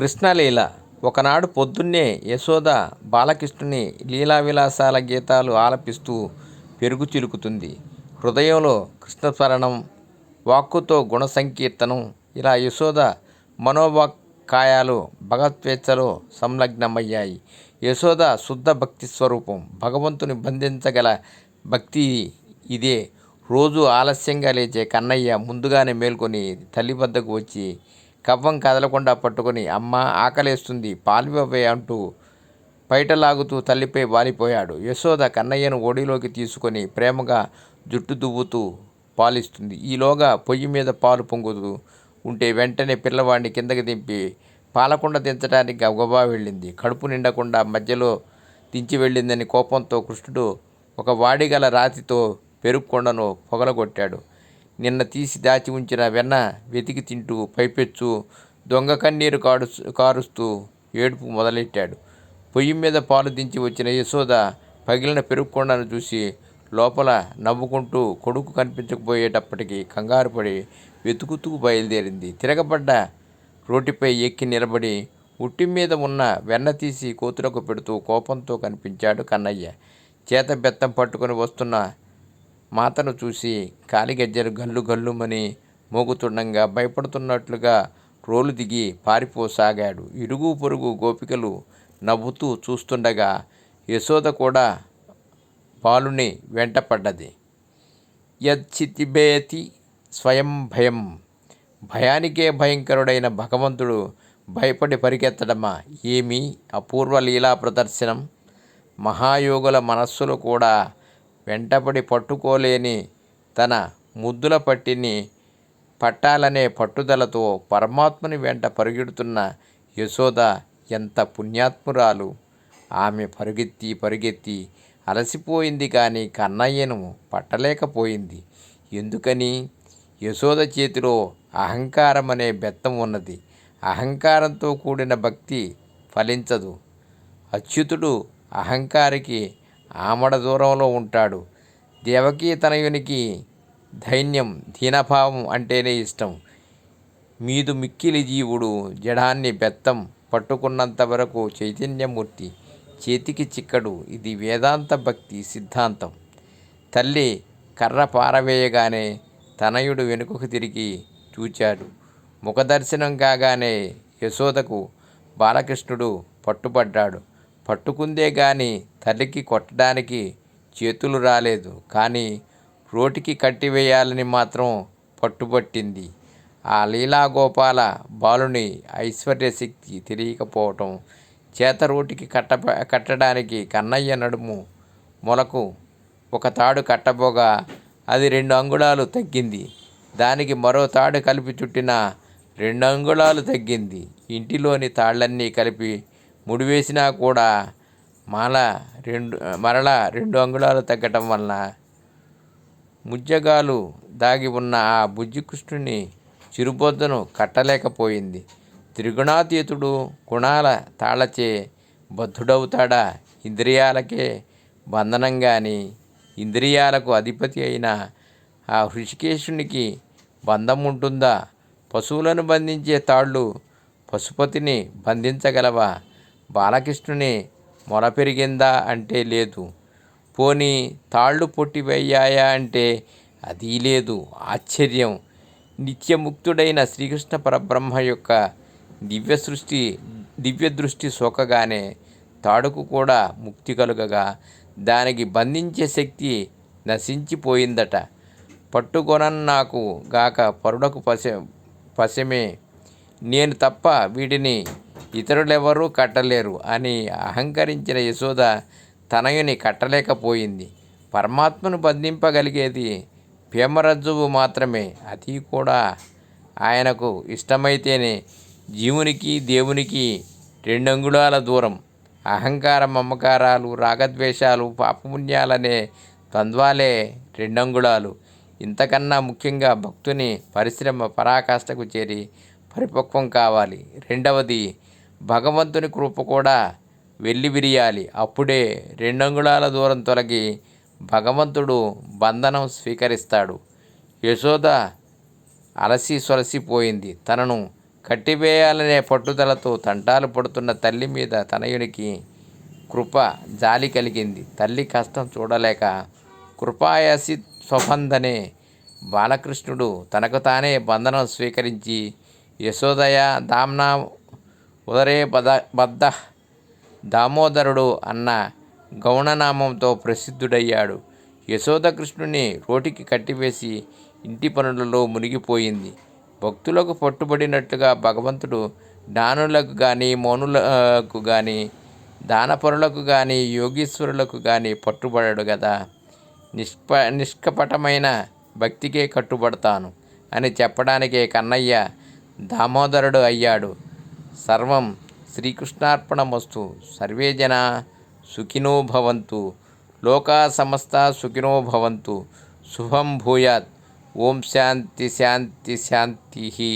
కృష్ణలీల ఒకనాడు పొద్దున్నే యశోద బాలకృష్ణుని లీలావిలాసాల గీతాలు ఆలపిస్తూ పెరుగు చిలుకుతుంది. హృదయంలో కృష్ణస్మరణం, వాక్కుతో గుణ సంకీర్తనం ఇలా యశోద మనోవాక్కాయాలు భగవత్వేచ్ఛలో సంలగ్నమయ్యాయి. యశోద శుద్ధ భక్తి స్వరూపం భగవంతుని బంధించగల భక్తి ఇదే. రోజు ఆలస్యంగా లేచే కన్నయ్య ముందుగానే మేల్కొని తల్లి వద్దకు వచ్చి కవ్వం కదలకుండా పట్టుకుని అమ్మ ఆకలేస్తుంది పాలివ్వవే అంటూ పైటలాగుతూ తల్లిపై వాలిపోయాడు. యశోద కన్నయ్యను ఒడిలోకి తీసుకొని ప్రేమగా జుట్టు దువ్వుతూ పాలిస్తుంది. ఈలోగా పొయ్యి మీద పాలు పొంగుతూ ఉంటే వెంటనే పిల్లవాడిని కిందకి దింపి పాలకుండ దించడానికి గబగబా వెళ్ళింది. కడుపు నిండకుండా మధ్యలో దించి వెళ్ళిందని కోపంతో కృష్ణుడు ఒక వాడిగల రాతితో పెరుగుకుండను పొగలగొట్టాడు నిన్న తీసి దాచి ఉంచిన వెన్న వెతికి తింటూ పైపెచ్చు దొంగ కన్నీరు కారుస్తూ ఏడుపు మొదలెట్టాడు. పొయ్యి మీద పాలు దించి వచ్చిన యశోద పగిలిన పెరుగుకొండను చూసి లోపల నవ్వుకుంటూ కొడుకు కనిపించకపోయేటప్పటికి కంగారుపడి వెతుకుతూ బయలుదేరింది. తిరగబడ్డ రోటిపై ఎక్కి నిలబడి ఉట్టి మీద ఉన్న వెన్న తీసి కోతులకు పెడుతూ కోపంతో కనిపించాడు కన్నయ్య. చేత బెత్తం పట్టుకొని వస్తున్న మాతను చూసి కాలిగజ్జలు గల్లు గల్లుమని మోగుతుండగా భయపడుతున్నట్లుగా రోలు దిగి పారిపోసాగాడు. ఇరుగు పొరుగు గోపికలు నవ్వుతూ చూస్తుండగా యశోద కూడా బాలుని వెంటపడ్డది. యచ్చితిబేతి స్వయం భయం భయానికే భయంకరుడైన భగవంతుడు భయపడి పరిగెత్తడమా ఏమి అపూర్వ లీలా ప్రదర్శనం! మహాయోగుల మనస్సులు కూడా వెంటపడి పట్టుకోలేని తన ముద్దుల పట్టిని పట్టాలనే పట్టుదలతో పరమాత్మని వెంట పరుగెడుతున్న యశోద ఎంత పుణ్యాత్మురాలు! ఆమె పరుగెత్తి పరుగెత్తి అలసిపోయింది కానీ కన్నయ్యను పట్టలేకపోయింది. ఎందుకని? యశోద చేతిలో అహంకారం అనే బెత్తం ఉన్నది. అహంకారంతో కూడిన భక్తి ఫలించదు. అచ్యుతుడు అహంకారికి ఆమడ దూరంలో ఉంటాడు. దేవకీ తనయునికి దైన్యం, దీనభావం అంటేనే ఇష్టం. మీదు మిక్కిలి జీవుడు జడాన్ని బెత్తం పట్టుకున్నంత వరకు చైతన్యమూర్తి చేతికి చిక్కడు ఇది వేదాంత భక్తి సిద్ధాంతం. తల్లి కర్ర పారవేయగానే తనయుడు వెనుకకు తిరిగి చూచాడు. ముఖదర్శనం కాగానే యశోదకు బాలకృష్ణుడు పట్టుబడ్డాడు. పట్టుకుందే గాని తల్లికి కొట్టడానికి చేతులు రాలేదు. కానీ రోటికి కట్టివేయాలని మాత్రం పట్టుబట్టింది. ఆ లీలాగోపాల బాలుని ఐశ్వర్యశక్తి తెలియకపోవటం చేత రోటికి కట్టడానికి కన్నయ్య నడుము మొలకు ఒక తాడు కట్టబోగా అది రెండు అంగుళాలు తగ్గింది. దానికి మరో తాడు కలిపి చుట్టిన రెండు అంగుళాలు తగ్గింది. ఇంటిలోని తాళ్ళన్నీ కలిపి ముడివేసినా కూడా మరలా రెండు అంగుళాలు తగ్గటం వల్ల ముజ్జగాలు దాగి ఉన్న ఆ బుజ్జికృష్ణుని చిరుబొద్దను కట్టలేకపోయింది. త్రిగుణాతీతుడు గుణాల తాళచే బద్ధుడవుతాడా? ఇంద్రియాలకే బంధనంగాని ఇంద్రియాలకు అధిపతి అయిన ఆ హృషికేశుడికి బంధం ఉంటుందా పశువులను బంధించే తాళ్ళు పశుపతిని బంధించగలవా? బాలకృష్ణుని మొర పెరిగిందా అంటే లేదు. పోనీ తాళ్ళు పొట్టి అంటే అది లేదు. ఆశ్చర్యం! నిత్యముక్తుడైన శ్రీకృష్ణ పరబ్రహ్మ యొక్క దివ్య సృష్టి దివ్యదృష్టి సోకగానే తాడుకు కూడా ముక్తి కలుగగా దానికి బంధించే శక్తి నశించిపోయిందట పట్టుకొనన్నాకు గాక పరుడకు పశ పశమే నేను తప్ప వీటిని ఇతరులెవరూ కట్టలేరు అని అహంకరించిన యశోద తనయుని కట్టలేకపోయింది. పరమాత్మను బంధింపగలిగేది భీమరజ్జువు మాత్రమే. అది కూడా ఆయనకు ఇష్టమైతేనే. జీవునికి దేవునికి రెండంగుళాల దూరం. అహంకార మమకారాలు, రాగద్వేషాలు, పాపపుణ్యాలనే ద్వంద్వాలే రెండంగుళాలు. ఇంతకన్నా ముఖ్యంగా భక్తుని పరిశ్రమ పరాకాష్ఠకు చేరి పరిపక్వం కావాలి. రెండవది భగవంతుని కృప కూడా వెళ్ళి విరియాలి అప్పుడే రెండంగుళాల దూరం తొలగి భగవంతుడు బంధనం స్వీకరిస్తాడు. యశోద అలసి సొలసి పోయింది. తనను కట్టివేయాలనే పట్టుదలతో తంటాలు పడుతున్న తల్లి మీద తనయునికి కృప జాలి కలిగింది తల్లి కష్టం చూడలేక కృపాయసి స్వబంధనే బాలకృష్ణుడు తనకు తానే బంధనం స్వీకరించి యశోదయ దామ్నా ఉదరే బద బద్ద దామోదరుడు అన్న గౌణనామంతో ప్రసిద్ధుడయ్యాడు. యశోదకృష్ణుని రోటికి కట్టివేసి ఇంటి పనులలో మునిగిపోయింది. భక్తులకు పట్టుబడినట్టుగా భగవంతుడు జ్ఞానులకు కానీ మౌనులకు కానీ దానపరులకు కానీ యోగీశ్వరులకు కానీ పట్టుబడడు కదా నిష్ప నిష్కపటమైన భక్తికే కట్టుబడతాను అని చెప్పడానికే కన్నయ్య దామోదరుడు అయ్యాడు. सर्व श्रीकृष्णार्पणमस्तु। सर्वे जन सुखिनो भवन्तु। समस्ता सुखिनो भवन्तु। शुभं भूयात्। ओम शांति शांति शांति ही